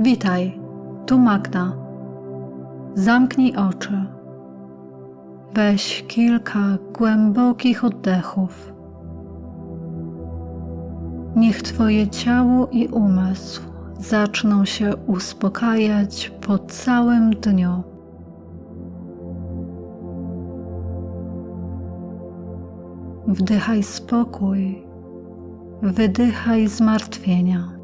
Witaj, tu Magda. Zamknij oczy. Weź kilka głębokich oddechów. Niech Twoje ciało i umysł zaczną się uspokajać po całym dniu. Wdychaj spokój, wydychaj zmartwienia.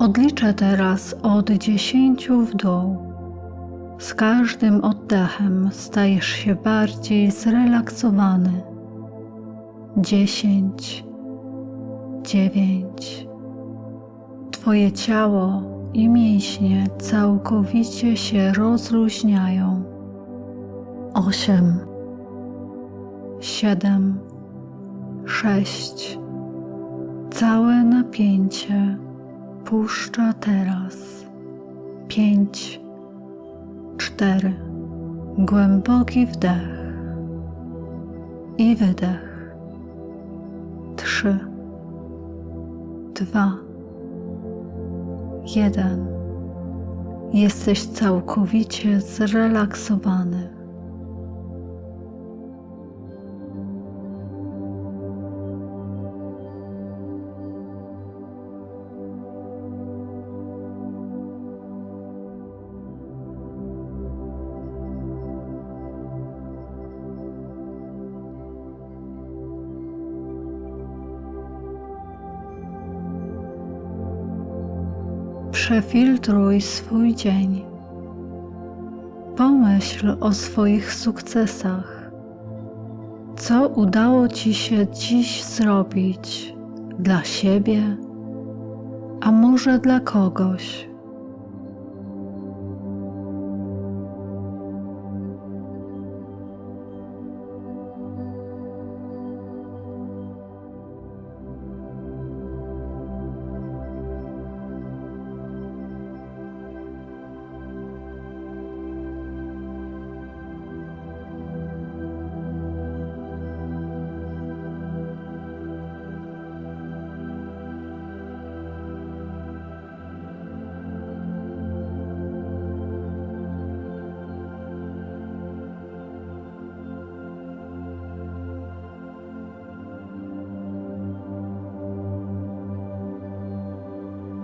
Odliczę teraz od dziesięciu w dół. Z każdym oddechem stajesz się bardziej zrelaksowany. Dziesięć, dziewięć. Twoje ciało i mięśnie całkowicie się rozluźniają. Osiem, siedem, sześć. Całe napięcie puszcza teraz. Pięć, cztery. Głęboki wdech i wydech. Trzy, dwa, jeden. Jesteś całkowicie zrelaksowany. Przefiltruj swój dzień. Pomyśl o swoich sukcesach. Co udało Ci się dziś zrobić dla siebie, a może dla kogoś?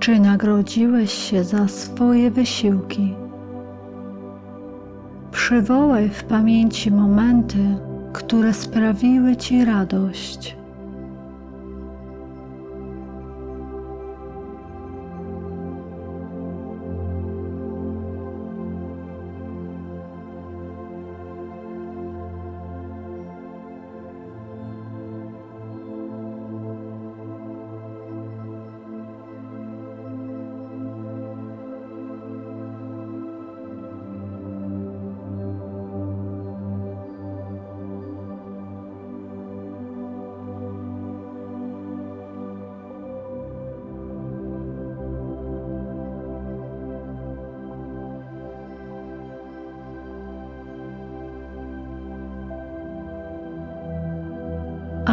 Czy nagrodziłeś się za swoje wysiłki? Przywołaj w pamięci momenty, które sprawiły Ci radość.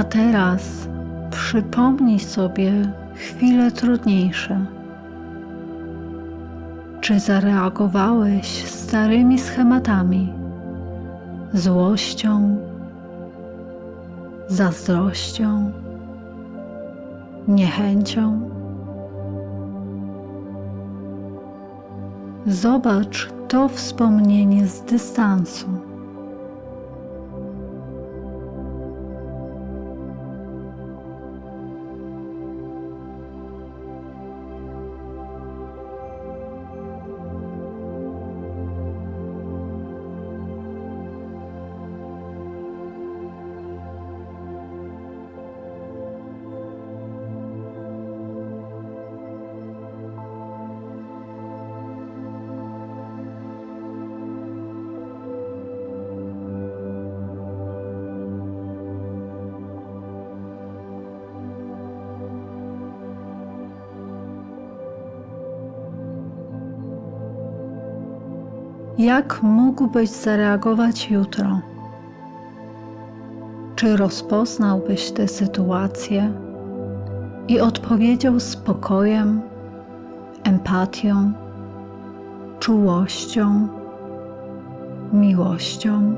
A teraz przypomnij sobie chwile trudniejsze. Czy zareagowałeś starymi schematami, złością, zazdrością, niechęcią? Zobacz to wspomnienie z dystansu. Jak mógłbyś zareagować jutro? Czy rozpoznałbyś tę sytuację i odpowiedział spokojem, empatią, czułością, miłością?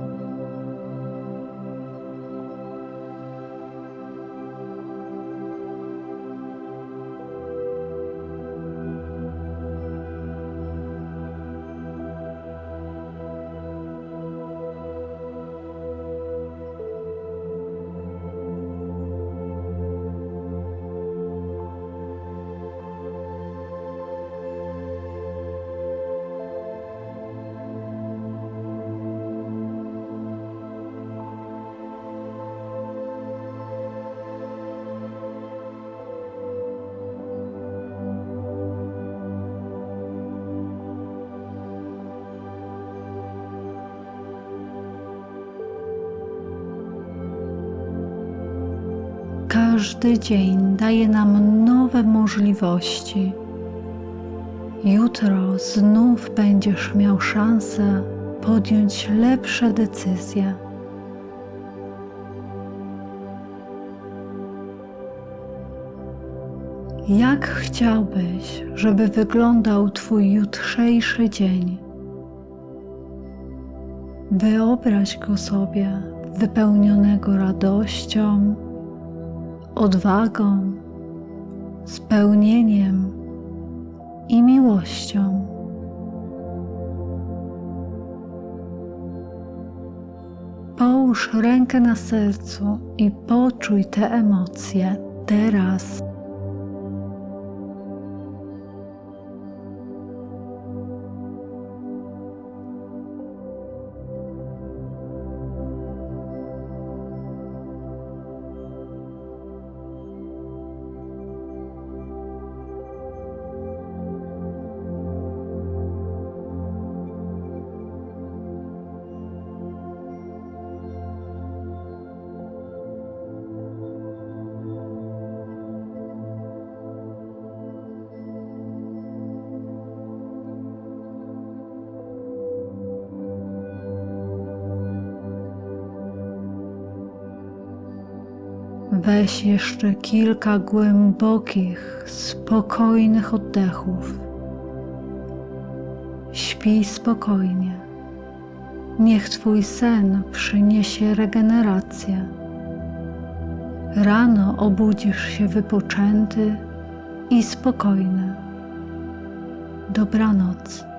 Każdy dzień daje nam nowe możliwości. Jutro znów będziesz miał szansę podjąć lepsze decyzje. Jak chciałbyś, żeby wyglądał Twój jutrzejszy dzień? Wyobraź go sobie wypełnionego radością, odwagą, spełnieniem i miłością. Połóż rękę na sercu i poczuj te emocje teraz. Weź jeszcze kilka głębokich, spokojnych oddechów. Śpij spokojnie. Niech Twój sen przyniesie regenerację. Rano obudzisz się wypoczęty i spokojny. Dobranoc.